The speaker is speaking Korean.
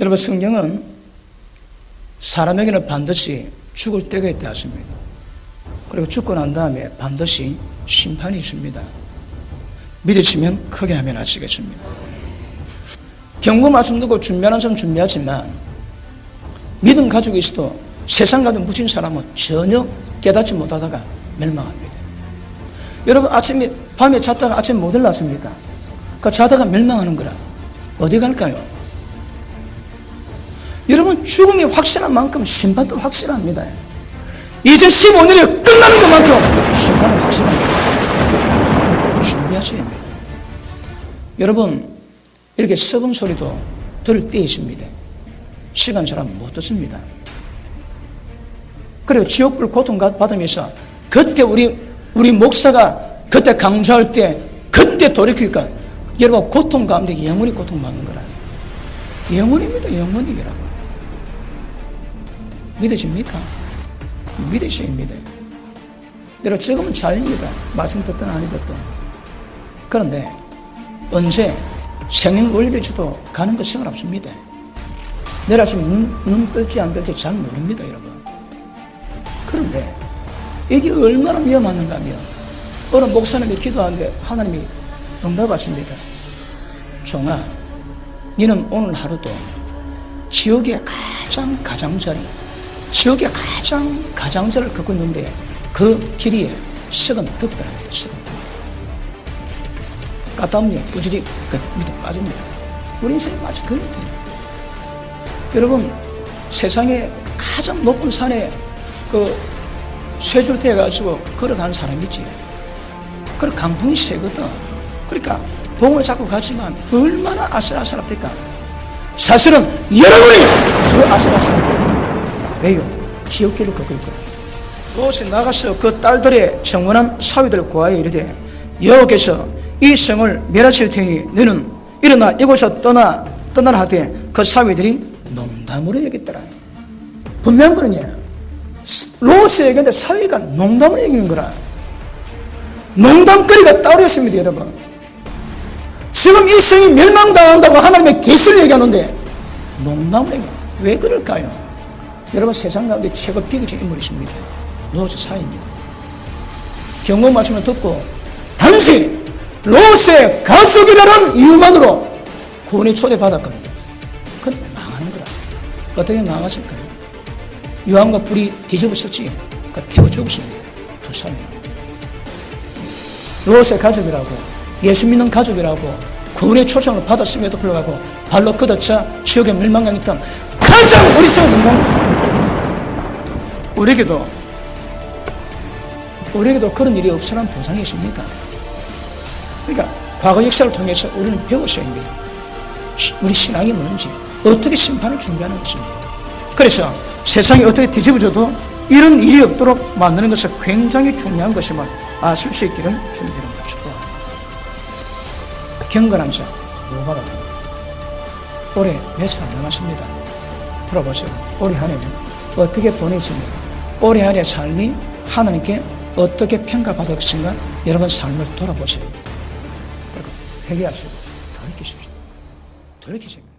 여러분 성경은 사람에게는 반드시 죽을 때가 있다 하십니다. 그리고 죽고 난 다음에 반드시 심판이 있습니다. 믿으시면 크게 하면 아시겠습니다. 경고 말씀 듣고 준비하는 사람 준비하지만 믿음 가지고 있어도 세상 가지고 묻힌 사람은 전혀 깨닫지 못하다가 멸망합니다. 여러분 아침에 밤에 잤다가 아침에 못 일어났습니까? 그 자다가 멸망하는 거라 어디 갈까요? 여러분 죽음이 확실한 만큼 심판도 확실합니다. 2015년이 끝나는 것만큼 심판은 확실합니다. 준비하셔야 합니다. 여러분 이렇게 썩은 소리도 들을 때 있습니다. 시간 잘못 듣습니다. 그리고 지옥불 고통 받으면서 그때 우리 우리 목사가 그때 강조할 때 그때 돌이킬까 여러분 고통 가운데 영원히 고통받는 거라 영원입니다 영원이라고 믿으십니까? 믿으셔야 합니다 여러분 지금은 자유입니다. 말씀 듣든 아니 듣든. 그런데 언제 생명 원리를 주도 가는 것은 없습니다 내일 아침 눈, 눈 뜰지 안 뜰지 잘 모릅니다 여러분. 그런데 이게 얼마나 위험한가 하면 어느 목사님이 기도하는데 하나님이 응답하십니다. 종아, 너는 오늘 하루도 지옥의 가장 가장자리, 지옥의 가장 가장자를 걷고 있는데 그 길이에 썩은 득별합니다. 썩은 득별. 까다음요 부지리 그 밑에 빠집니다. 우리 인생이 마치 그렇요 여러분 세상에 가장 높은 산에 그 쇠줄태 해가지고 걸어가는 사람이 있지. 그 강풍이 세거든. 그러니까 봉을 잡고 가지만 얼마나 아슬아슬합니까? 사실은 여러분이 더 아슬아슬합니다. 왜요? 지옥길을 걷고 있거든. 그곳에 나가서 그 딸들의 정원한 사위들 구하여 이르되 여호께서 이 성을 멸하실 테니 너는 일어나 이곳에서 떠나 떠나라 하되 그 사위들이 농담으로 얘기했더라. 분명한 거는요. 로스 얘기인데 사위가 농담을 얘기하는 거라. 농담거리가 따로 있습니다, 여러분. 지금 이 성이 멸망당한다고 하나님의 계시를 얘기하는데 농담을. 왜 그럴까요? 여러분 세상 가운데 최고 비극적 인물이십니다. 로스 사위입니다. 경고 말씀을 듣고 당시 로스의 가족이라는 이유만으로 구원에 초대받았거든요. 그건 망하는 거라. 어떻게 망했을까요? 유황과 불이 뒤집어졌지. 그 태워 죽었습니다. 두 사람이. 롯의 가족이라고 예수 믿는 가족이라고 구원의 초청을 받았음에도 불구하고 발로 걷어차 지옥에 멸망당했던 가장 어리석은 인간 우리에게도 우리에게도 그런 일이 없으란 보상이 있습니까? 그러니까 과거 역사를 통해서 우리는 배우셔야 합니다. 우리 신앙이 뭔지 어떻게 심판을 준비하는 것입니다. 그래서 세상이 어떻게 뒤집어져도 이런 일이 없도록 만드는 것은 굉장히 중요한 것임을 아실 수 있기를 준비하는 것 축복합니다. 경건함사 무바랍니다. 올해 며칠 안 남았습니다. 들어보세요. 올해 한 해 어떻게 보내십니까? 한해 삶이 하나님께 어떻게 평가받을 것인가 여러분 삶을 돌아보세요. 그리고 회개하시고 돌이키십시오. 돌이키십시오.